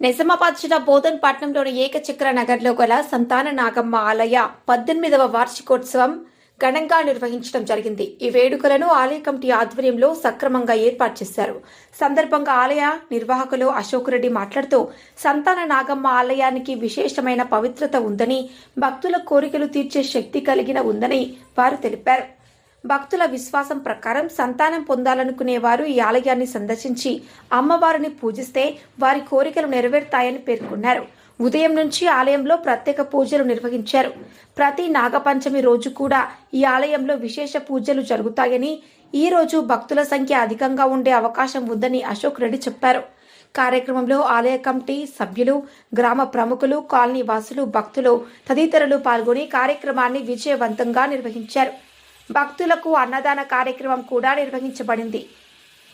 నిజామాబాద్ జిల్లా బోధన్ పట్టణంలోని ఏకచక్ర నగర్లో గల సంతాన నాగమ్మ ఆలయ పద్దెనిమిదవ వార్షికోత్సవం ఘనంగా నిర్వహించడం జరిగింది. ఈ వేడుకలను ఆలయ కమిటీ ఆధ్వర్యంలో సక్రమంగా ఏర్పాటు చేశారు. సందర్భంగా ఆలయ నిర్వాహకులు అశోక్ రెడ్డి మాట్లాడుతూ సంతాన నాగమ్మ ఆలయానికి విశేషమైన పవిత్రత ఉందని భక్తుల కోరికలు తీర్చే శక్తి కలిగిన ఉందని వారు తెలిపారు. భక్తుల విశ్వాసం ప్రకారం సంతానం పొందాలనుకునే వారు ఈ ఆలయాన్ని సందర్శించి అమ్మవారిని పూజిస్తే వారి కోరికలు నెరవేరుతాయని పేర్కొన్నారు. ఉదయం నుంచి ఆలయంలో ప్రత్యేక పూజలు నిర్వహించారు. ప్రతి నాగపంచమి రోజు కూడా ఈ ఆలయంలో విశేష పూజలు జరుగుతాయని ఈ రోజు భక్తుల సంఖ్య అధికంగా ఉండే అవకాశం ఉందని అశోక్ రెడ్డి చెప్పారు. కార్యక్రమంలో ఆలయ కమిటీ సభ్యులు గ్రామ ప్రముఖులు కాలనీ వాసులు భక్తులు తదితరులు పాల్గొని కార్యక్రమాన్ని విజయవంతంగా నిర్వహించారు. భక్తులకు అన్నదాన కార్యక్రమం కూడా నిర్వహించబడింది.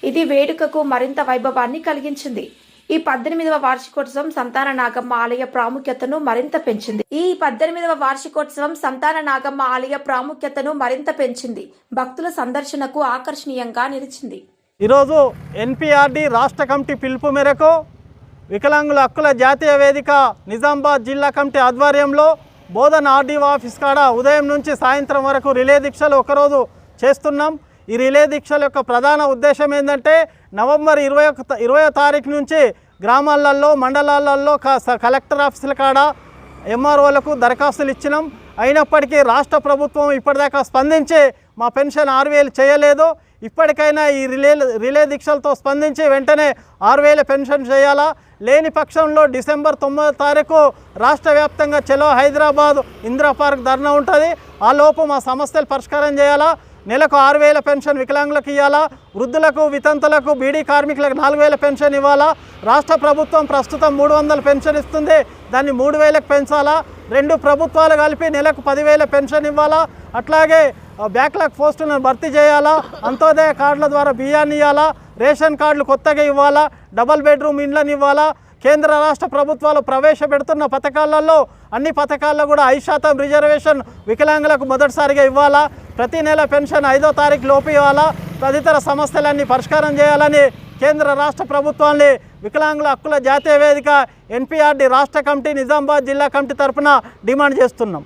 ఇది వేడుకకు మరింత వైభవాన్ని కలిగించింది. ఈ పద్దెనిమిదవ వార్షికోత్సవం సంతాన నాగమ్మ ఆలయ ప్రాముఖ్యతను మరింత పెంచింది. ఈ పద్దెనిమిదవ వార్షికోత్సవం సంతాన నాగమ్మ ఆలయ ప్రాముఖ్యతను మరింత పెంచింది. భక్తుల సందర్శనకు ఆకర్షణీయంగా నిలిచింది. ఈరోజు ఎన్పిఆర్డి రాష్ట్ర కమిటీ పిలుపు మేరకు వికలాంగుల హక్కుల జాతీయ వేదిక నిజామాబాద్ జిల్లా కమిటీ ఆధ్వర్యంలో బోధన ఆర్డీఓ ఆఫీస్ కాడ ఉదయం నుంచి సాయంత్రం వరకు రిలే దీక్షలు ఒకరోజు చేస్తున్నాం. ఈ రిలే దీక్షల యొక్క ప్రధాన ఉద్దేశం ఏంటంటే నవంబర్ ఇరవై ఒక ఇరవై తారీఖు నుంచి గ్రామాలలో మండలాలలో క- స- కలెక్టర్ ఆఫీసుల కాడ ఎంఆర్ఓలకు దరఖాస్తులు ఇచ్చినాం. అయినప్పటికీ రాష్ట్ర ప్రభుత్వం ఇప్పటిదాకా స్పందించి మా పెన్షన్ ఆరు వేలు చేయలేదు. ఇప్పటికైనా ఈ రిలే రిలే దీక్షలతో స్పందించి వెంటనే ఆరు వేల పెన్షన్ చేయాలా? లేని పక్షంలో డిసెంబర్ తొమ్మిదో తారీఖు రాష్ట్ర వ్యాప్తంగా చెలో హైదరాబాద్ ఇందిరా పార్క్ ధర్నా ఉంటుంది. ఆ లోపు మా సమస్యలు పరిష్కారం చేయాలా? నెలకు ఆరు వేల పెన్షన్ వికలాంగులకు ఇవ్వాలా వృద్ధులకు వితంతులకు బీడీ కార్మికులకు నాలుగు వేల పెన్షన్ ఇవ్వాలా? రాష్ట్ర ప్రభుత్వం ప్రస్తుతం మూడు వందల పెన్షన్ ఇస్తుంది. దాన్ని మూడు వేలకు పెంచాలా? రెండు ప్రభుత్వాలు కలిపి నెలకు పదివేల పెన్షన్ ఇవ్వాలా? అట్లాగే బ్యాక్లాగ్ పోస్టులను భర్తీ చేయాలా? అంత్యోదయ కార్డుల ద్వారా బియ్యాన్ని ఇవ్వాలా? రేషన్ కార్డులు కొత్తగా ఇవ్వాలా? డబల్ బెడ్రూమ్ ఇండ్లను ఇవ్వాలా? కేంద్ర రాష్ట్ర ప్రభుత్వాలు ప్రవేశపెడుతున్న పథకాలలో అన్ని పథకాల్లో కూడా ఐదు శాతం రిజర్వేషన్ వికలాంగులకు మొదటిసారిగా ఇవ్వాలా? ప్రతి నెల పెన్షన్ ఐదో తారీఖు లోపు ఇవ్వాలా? తదితర సమస్యలన్నీ పరిష్కారం చేయాలని కేంద్ర రాష్ట్ర ప్రభుత్వాన్ని వికలాంగుల హక్కుల జాతీయ వేదిక ఎన్పిఆర్డి రాష్ట్ర కమిటీ నిజామాబాద్ జిల్లా కమిటీ తరఫున డిమాండ్ చేస్తున్నాం.